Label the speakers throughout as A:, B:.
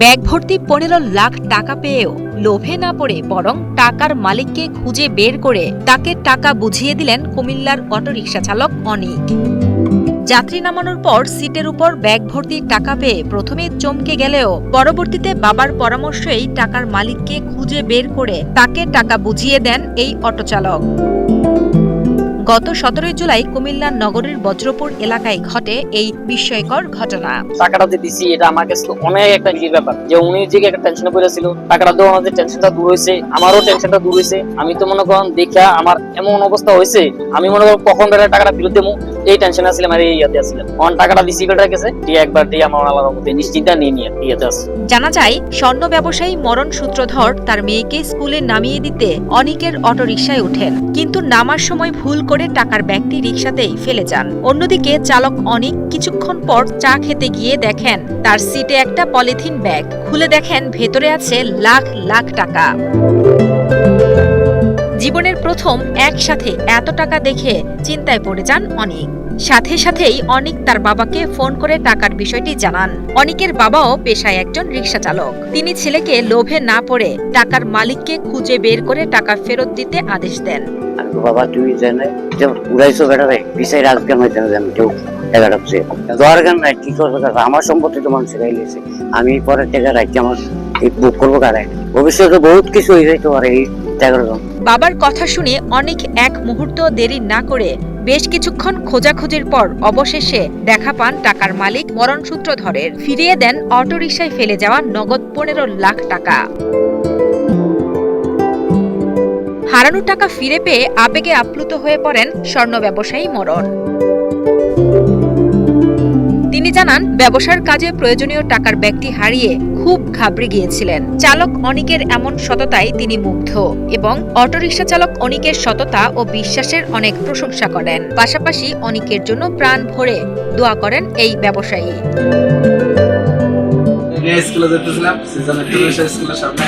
A: Bag ভর্তি পনেরো লাখ টাকা পেয়েও লোভে না পড়ে বরং টাকার মালিককে খুঁজে বের করে তাকে টাকা বুঝিয়ে দিলেন কুমিল্লার অটোরিকশা চালক অনিক। যাত্রী নামানোর পর সিটের উপর ব্যাগ ভর্তি টাকা পেয়ে প্রথমে চমকে গেলেও পরবর্তীতে বাবার পরামর্শেই টাকার মালিককে খুঁজে বের করে তাকে টাকা বুঝিয়ে দেন এই অটোচালক। গত সতেরোই জুলাই কুমিল্লার নগরের বজ্রপুর এলাকায় ঘটে এই বিস্ময়কর ঘটনা।
B: টাকাটা যে দিছি, এটা আমার কাছে অনেক একটা নিজের ব্যাপার। যে উনি যে একটা টেনশন করেছিল টাকাটা দেওয়া আমাদের টেনশনটা দূর হয়েছে, আমারও টেনশনটা দূর হয়েছে। আমি তো মনে করেন, দেখা আমার এমন অবস্থা হয়েছে, আমি মনে করেন কখন টাকাটা ফেরত দেবো? এই টেনশনে আসছিলাম আর এই ইয়াতে আসছিলাম অন টাকাটা দিছি বেটার কাছে দিয়ে একবার দিয়ে আমার আলাদা মধ্যে নিশ্চিন্তা নিয়ে নিয়ে ইয়াতে আসছে
A: জানা যায়, স্বর্ণ ব্যবসায়ী মরণ সূত্রধর তার মেয়েকে স্কুলে নামিয়ে দিতে অনিকের অটোরিকশায় ওঠেন। কিন্তু নামার সময় ভুল করে টাকার ব্যাগটি রিকশাতেই ফেলে যান। অন্যদিকে চালক অনিক কিছুক্ষণ পর চা খেতে গিয়ে দেখেন তার সিটে একটা পলিথিন ব্যাগ। খুলে দেখেন ভেতরে আছে লাখ লাখ টাকা। জীবনের প্রথম একসাথে এত টাকা দেখে চিন্তায় পড়ে যান অনেক। সাথে সাথেই অনিক তার বাবাকে ফোন করে টাকার বিষয়টি জানান। অনিকের বাবাও পেশায় একজন রিক্সা চালক। তিনি ছেলেকে লোভে না পড়ে টাকার মালিককে খুঁজে বের করে টাকা ফেরত দিতে আদেশ দেন।
C: বাবা তুই জানে যে উড়াইছো বেটারে হবে আমি কেউ দরকার নাই, কি আমার সম্পত্তি তো মানুষ রেখেছে আমি পরে টাকা আমার বুক করব কারে? ভবিষ্যতে বহুত কিছু হয়ে যাইতে পারে, এই
A: বাবার কথা শুনে অনেক এক মুহূর্ত দেরি না করে বেশ কিছুক্ষণ খোঁজাখুঁজির পর অবশেষে দেখা পান টাকার মালিক মরণ সূত্রধরের ফিরিয়ে দেন অটোরিকশায় ফেলে যাওয়া নগদ পনেরো লাখ টাকা। হারানো টাকা ফিরে পেয়ে আবেগে আপ্লুত হয়ে পড়েন স্বর্ণ ব্যবসায়ী মরণ। তিনি জানান ব্যবসার কাজে প্রয়োজনীয় টাকার ব্যক্তি হারিয়ে খুব ঘাবড়ে গিয়েছিলেন। চালক অনিকের এমন সততায় তিনি মুগ্ধ এবং অটোরিকশা চালক অনিকের সততা ও বিশ্বাসের অনেক প্রশংসা করেন। পাশাপাশি অনিকের জন্য প্রাণ ভরে দোয়া করেন এই ব্যবসায়ী।
D: স্কুলে যেতেছিলাম স্কুলের সামনে।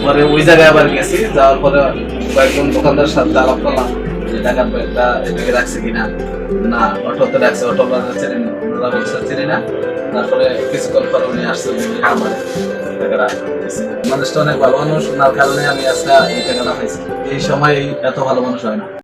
D: পরে তো ওই জায়গায় আবার গেছি যাওয়ার পরে কয়েকজন সাথে আলাপ করলাম যে টাকার ব্যাগটা এদিকে রাখছে কিনা না রাখছে অটো চিনি না বলছে চিনি না তারপরে কিছুক্ষণ পরে উনি আসছে মানুষটা অনেক ভালো মানুষ ওনার কারণে আমি আজকে এই টাকাটা পাইছি এই সময় এত ভালো মানুষ হয় না।